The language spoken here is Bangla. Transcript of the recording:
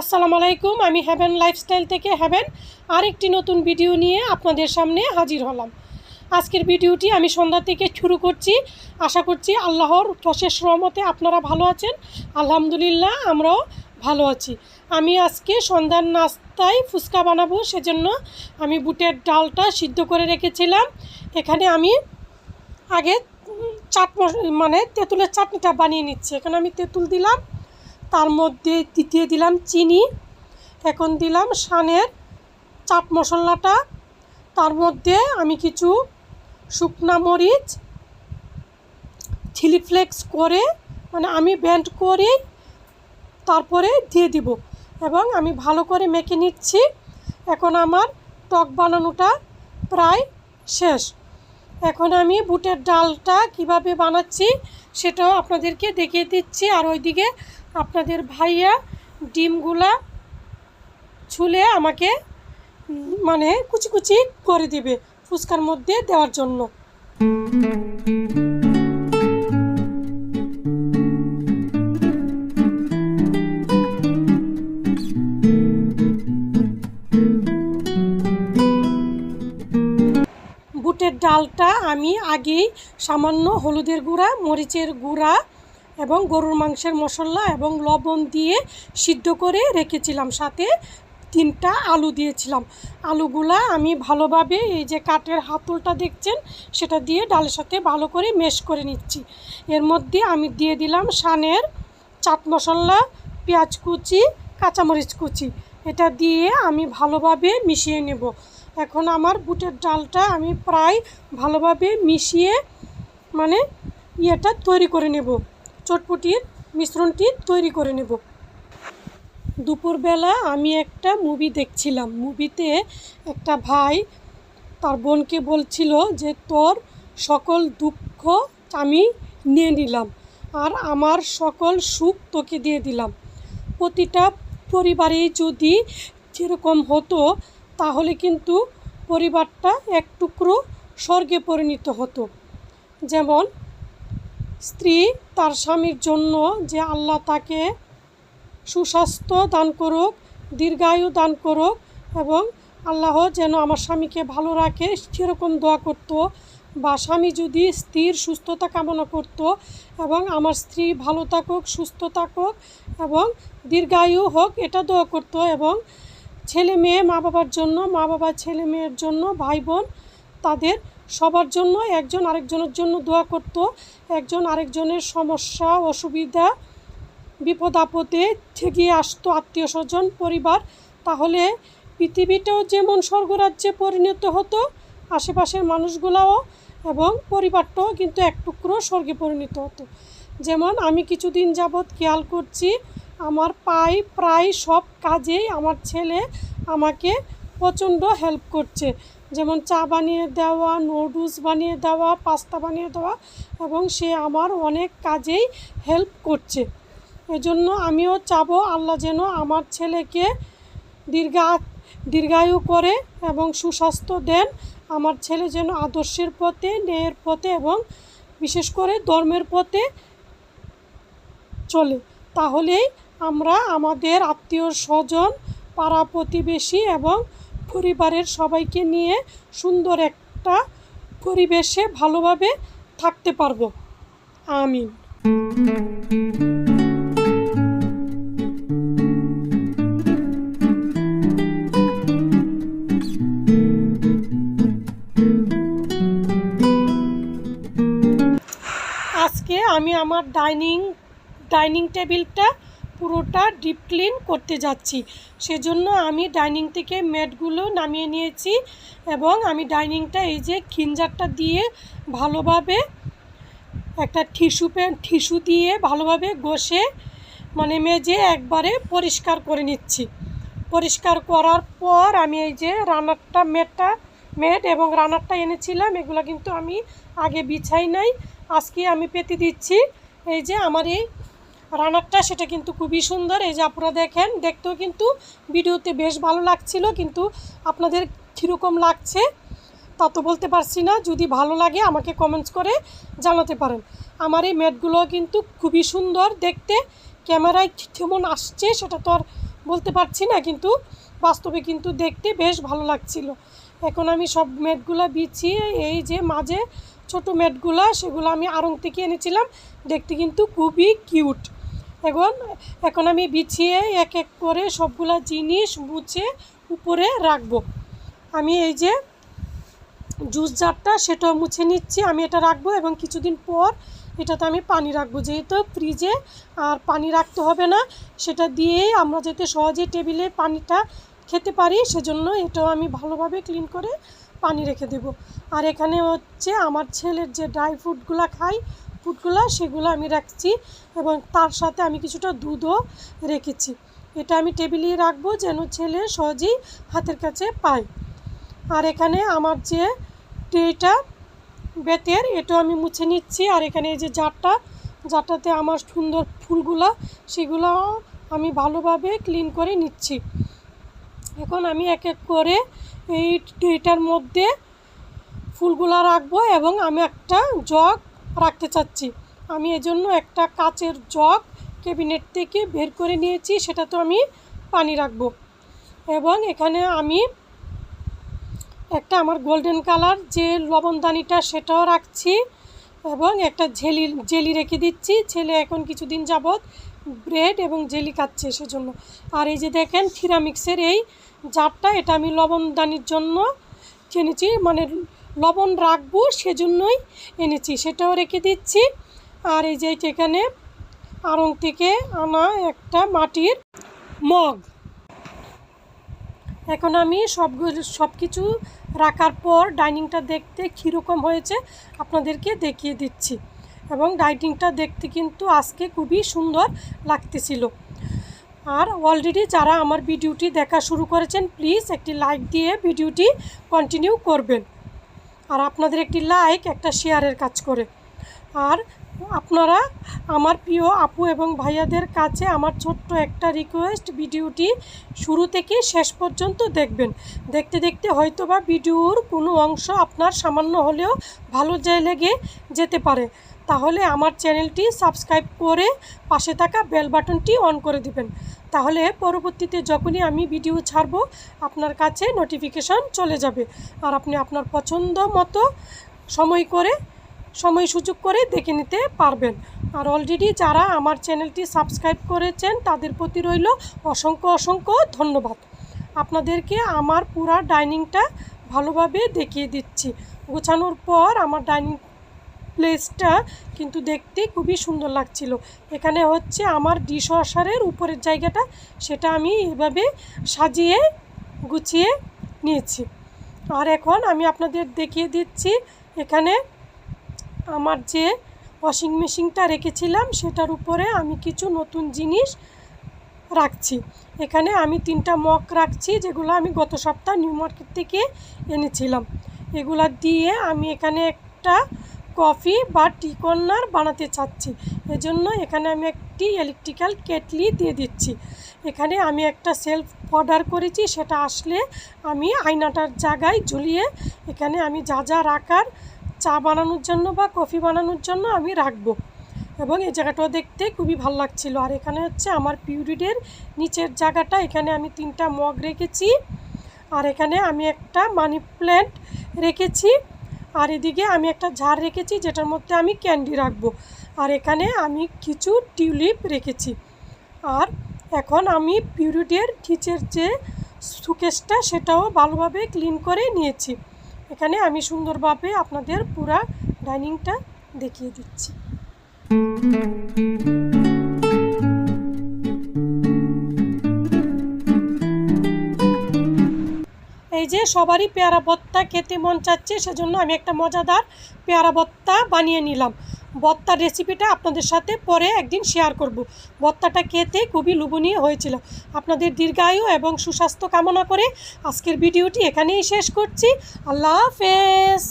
আসসালামু আলাইকুম, আমি হ্যাভেন লাইফস্টাইল থেকে হ্যাভেন আরেকটি নতুন ভিডিও নিয়ে আপনাদের সামনে হাজির হলাম। আজকের ভিডিওটি আমি সন্ধ্যা থেকে শুরু করছি। আশা করছি আল্লাহর অশেষ রহমতে আপনারা ভালো আছেন। আলহামদুলিল্লাহ, আমরাও ভালো আছি। আমি আজকে সন্ধ্যার নাস্তায় ফুচকা বানাবো, সেজন্য আমি বুটের ডালটা সিদ্ধ করে রেখেছিলাম। এখানে আমি আগে চাট মানে তেঁতুলের চাটনিটা বানিয়ে নিচ্ছি। এখানে আমি তেঁতুল দিলাম। তার মধ্যে দ্বিতীয় দিলাম চিনি, এখন দিলাম সানের চাট মশলাটা। তার মধ্যে আমি কিছু শুকনা মরিচ চিলি ফ্লেক্স করে মানে আমি ব্যান্ড করে, তারপরে দিয়ে দিব। এবং আমি ভালো করে মেখে নিচ্ছি। এখন আমার টক বানানোটা প্রায় শেষ। এখন আমি বুটের ডালটা কীভাবে বানাচ্ছি সেটাও আপনাদেরকে দেখিয়ে দিচ্ছি। আর ওইদিকে আপনাদের ভাইয়া ডিমগুলা ছুলে আমাকে মানে কুচি কুচি করে দিবে ফুচকার মধ্যে দেওয়ার জন্য। বুটের ডালটা আমি আগেই সামান্য হলুদের গুঁড়া, মরিচের গুঁড়া এবং গরুর মাংসের মশলা এবং লবণ দিয়ে সিদ্ধ করে রেখেছিলাম। সাথে তিনটা আলু দিয়েছিলাম। আলুগুলা আমি ভালোভাবে এই যে কাঠের হাতলটা দেখছেন, সেটা দিয়ে ডালের সাথে ভালো করে মেশ করে নিচ্ছি। এর মধ্যে আমি দিয়ে দিলাম সানের চাট মশলা, পেঁয়াজ কুচি, কাঁচামরিচ কুচি। এটা দিয়ে আমি ভালোভাবে মিশিয়ে নেব। এখন আমার বুটের ডালটা আমি প্রায় ভালোভাবে মিশিয়ে মানে ইয়েটা তৈরি করে নেব। চটপটির মিশ্রণটি তৈরি করে নেব। দুপুরবেলা আমি একটা মুভি দেখছিলাম। মুভিতে একটা ভাই তার বোনকে বলছিল যে, তোর সকল দুঃখ আমি নিয়ে নিলাম আর আমার সকল সুখ তোকে দিয়ে দিলাম। প্রতিটা পরিবারেই যদি যেরকম হতো, তাহলে কিন্তু পরিবারটা এক টুকরো স্বর্গে পরিণত হতো। যেমন স্ত্রী তার স্বামীর জন্য যে আল্লাহ তাকে সুস্বাস্থ্য দান করুক, দীর্ঘায়ু দান করুক এবং আল্লাহ যেন আমার স্বামীকে ভালো রাখে, সেরকম দোয়া করত বা স্বামী যদি স্ত্রীর সুস্থতা কামনা করত এবং আমার স্ত্রী ভালো থাকুক, সুস্থ থাকুক এবং দীর্ঘায়ু হোক, এটা দোয়া করত এবং ছেলে মেয়ে মা বাবার জন্য মা বাবা ছেলে মেয়ের জন্য ভাই বোন তাদের সবার জন্য একজন আরেকজনের জন্য দোয়া করত, একজন আরেকজনের সমস্যা, অসুবিধা, বিপদ আপদে ঠেকিয়ে আসতো আত্মীয় স্বজন, পরিবার। তাহলে পৃথিবীটাও যেমন স্বর্গরাজ্যে পরিণত হতো, আশেপাশের মানুষগুলাও এবং পরিবারটাও কিন্তু এক টুকরো স্বর্গে পরিণত হতো। যেমন আমি কিছুদিন যাবৎ খেয়াল করছি, আমার পায়ে প্রায় সব কাজেই আমার ছেলে আমাকে প্রচণ্ড হেল্প করছে। যেমন চা বানিয়ে দেওয়া নুডলস বানিয়ে দেওয়া পাস্তা বানিয়ে দেওয়া এবং সে আমার অনেক কাজেই হেল্প করছে। এজন্য আমিও চাবো আল্লাহ যেন আমার ছেলেকে দীর্ঘা, দীর্ঘায়ু করে এবং সুস্বাস্থ্য দেন। আমার ছেলে যেন আদর্শের পথে, ন্যায়ের পথে এবং বিশেষ করে ধর্মের পথে চলে। তাহলেই আমরা আমাদের আত্মীয় স্বজন, পাড়া প্রতিবেশী এবং পরিবারের সবাইকে নিয়ে সুন্দর একটা পরিবেশে ভালোভাবে থাকতে পারব। আমিন। আজকে আমি আমার ডাইনিং ডাইনিং টেবিলটা পুরোটা ডিপ ক্লিন করতে যাচ্ছি। সেজন্য আমি ডাইনিং থেকে ম্যাটগুলো নামিয়ে নিয়েছি এবং আমি ডাইনিংটা এই যে খিঞ্জারটা দিয়ে ভালোভাবে একটা টিস্যু পে টিস্যু দিয়ে ভালোভাবে ঘষে মানে মেজে একবারে পরিষ্কার করে নিচ্ছি। পরিষ্কার করার পর আমি এই যে রানারটা মেটটা মেট এবং রানারটা এনেছিলাম, এগুলো কিন্তু আমি আগে বিছাই নাই। আজকে আমি পেতে দিচ্ছি এই যে আমার এই রানারটা, সেটা কিন্তু খুবই সুন্দর। এই যে আপনারা দেখেন, দেখতেও কিন্তু ভিডিওতে বেশ ভালো লাগছিল, কিন্তু আপনাদের কীরকম লাগছে তা তো বলতে পারছি না। যদি ভালো লাগে, আমাকে কমেন্টস করে জানাতে পারেন। আমার এই ম্যাটগুলো কিন্তু খুবই সুন্দর দেখতে। ক্যামেরায় কেমন আসছে, সেটা তো আর বলতে পারছি না, কিন্তু বাস্তবে কিন্তু দেখতে বেশ ভালো লাগছিল। এখন আমি সব ম্যাটগুলো বিছিয়ে এই যে মাঝে ছোট ম্যাটগুলো, সেগুলো আমি আড়ং থেকে এনেছিলাম। দেখতে কিন্তু খুবই কিউট। এখন এখন আমি বিছিয়ে এক এক করে সবগুলা জিনিস মুছে উপরে রাখব। আমি এই যে জুস জারটা সেটাও মুছে নিচ্ছি, আমি এটা রাখব এবং কিছুদিন পর এটাতে আমি পানি রাখব। যেহেতু ফ্রিজে আর পানি রাখতে হবে না, সেটা দিয়েই আমরা যাতে সহজে টেবিলে পানিটা খেতে পারি, সেজন্য এটাও আমি ভালোভাবে ক্লিন করে পানি রেখে দেব। আর এখানে হচ্ছে আমার ছেলের যে ড্রাই ফ্রুটগুলো খাই ফ্রুটগুলো সেগুলো আমি রাখছি এবং তার সাথে আমি কিছুটা দুধও রেখেছি। এটা আমি টেবিলেই রাখব যেন ছেলে সহজেই হাতের কাছে পায়। আর এখানে আমার যে ট্রেটা, বেতের, এটাও আমি মুছে নিচ্ছি। আর এখানে এই যে জারটা, জারটাতে আমার সুন্দর ফুলগুলো, সেগুলো আমি ভালোভাবে ক্লিন করে নিচ্ছি। এখন আমি এক এক করে এই ট্রেটার মধ্যে ফুলগুলো রাখব এবং আমি একটা জগ রাখতে চাচ্ছি। আমি এজন্য একটা কাচের জগ ক্যাবিনেট থেকে বের করে নিয়েছি, সেটা তো আমি পানি রাখব। এবং এখানে আমি একটা আমার গোল্ডেন কালার যে লবণদানিটা সেটাও রাখছি। এবং একটা ঝেলি জেলি রেখে দিচ্ছি। ছেলে এখন কিছুদিন যাবৎ ব্রেড এবং জেলি খাচ্ছে সেজন্য। আর এই যে দেখেন, থিরামিক্সের এই জারটা, এটা আমি লবণদানির জন্য কিনেছি। মানে লবণ রাখব, সেজন্যই এনেছি। সেটাও রেখে দিচ্ছি। আর এই যে এখানে আড়ং থেকে আনা একটা মাটির মগ। এখন আমি সবগুলো সব কিছু রাখার পর ডাইনিংটা দেখতে কীরকম হয়েছে আপনাদেরকে দেখিয়ে দিচ্ছি। এবং ডাইনিংটা দেখতে কিন্তু আজকে খুবই সুন্দর লাগতেছিল। আর অলরেডি যারা আমার ভিডিওটি দেখা শুরু করেছেন, প্লিজ একটি লাইক দিয়ে ভিডিওটি কন্টিনিউ করবেন। আর আপনাদের একটি লাইক একটা শেয়ারের কাজ করে। আর আপনারা আমার প্রিয় আপু এবং ভাইয়াদের কাছে আমার ছোট্ট একটা রিকোয়েস্ট ভিডিওটি শুরু থেকে শেষ পর্যন্ত দেখবেন। দেখতে দেখতে হয়তো বা ভিডিওর কোনো অংশ আপনার সামান্য হলেও ভালো যায় লেগে যেতে পারে। তাহলে আমার চ্যানেলটি সাবস্ক্রাইব করে পাশে থাকা বেল বাটনটি অন করে দিবেন। তাহলে পরবর্তীতে যখনই আমি ভিডিও ছাড়ব, আপনার কাছে নোটিফিকেশন চলে যাবে। আর আপনি আপনার পছন্দ মতো সময় করে, সময় সুযোগ করে দেখে নিতে পারবেন। আর অলরেডি যারা আমার চ্যানেলটি সাবস্ক্রাইব করেছেন, তাদের প্রতি রইল অসংখ্য অসংখ্য ধন্যবাদ। আপনাদেরকে আমার পুরা ডাইনিংটা ভালোভাবে দেখিয়ে দিচ্ছি। গোছানোর পর আমার ডাইনিং প্লেসটা কিন্তু দেখতে খুবই সুন্দর লাগছিল। এখানে হচ্ছে আমার ডিশ ওয়াশারের উপরের জায়গাটা, সেটা আমি এভাবে সাজিয়ে গুছিয়ে নিয়েছি। আর এখন আমি আপনাদের দেখিয়ে দিচ্ছি, এখানে আমার যে ওয়াশিং মেশিনটা রেখেছিলাম, সেটার উপরে আমি কিছু নতুন জিনিস রাখছি। এখানে আমি তিনটা মগ রাখছি, যেগুলো আমি গত সপ্তাহ নিউ মার্কেট থেকে এনেছিলাম। এগুলা দিয়ে আমি এখানে একটা কফি বা টি কর্নার বানাতে চাচ্ছি। এজন্য এখানে আমি একটি ইলেকট্রিক্যাল কেটলি দিয়ে দিচ্ছি। এখানে আমি একটা সেলফ অর্ডার করেছি, সেটা আসলে আমি আয়নাটার জায়গায় ঝুলিয়ে এখানে আমি যা যা রাখার চা বানানোর জন্য বা কফি বানানোর জন্য আমি রাখব। এবং এই জায়গাটাও দেখতে খুবই ভালো লাগছিল। আর এখানে হচ্ছে আমার পিউরিডের নিচের জায়গাটা, এখানে আমি তিনটা মগ রেখেছি। আর এখানে আমি একটা মানি প্ল্যান্ট রেখেছি। আর এদিকে আমি একটা ঝাড় রেখেছি, যেটার মধ্যে আমি ক্যান্ডি রাখব। আর এখানে আমি কিছু টিউলিপ রেখেছি। আর এখন আমি পিউরিডের নিচের যে সুকেসটা, সেটাও ভালোভাবে ক্লিন করে নিয়েছি। এখানে আমি সুন্দরভাবে আপনাদের পুরা ডাইনিংটা দেখিয়ে দিচ্ছি। এই যে সবারই পেয়ারা ভত্তা খেতে মন চাচ্ছে, সেজন্য আমি একটা মজাদার পেয়ারা ভত্তা বানিয়ে নিলাম। ভত্তার রেসিপিটা আপনাদের সাথে পরে একদিন শেয়ার করব। ভত্তাটা খেতে খুবই লোভনীয় হয়েছিল। আপনাদের দীর্ঘায়ু এবং সুস্বাস্থ্য কামনা করে আজকের ভিডিওটি এখানেই শেষ করছি। আল্লাহ হাফেজ!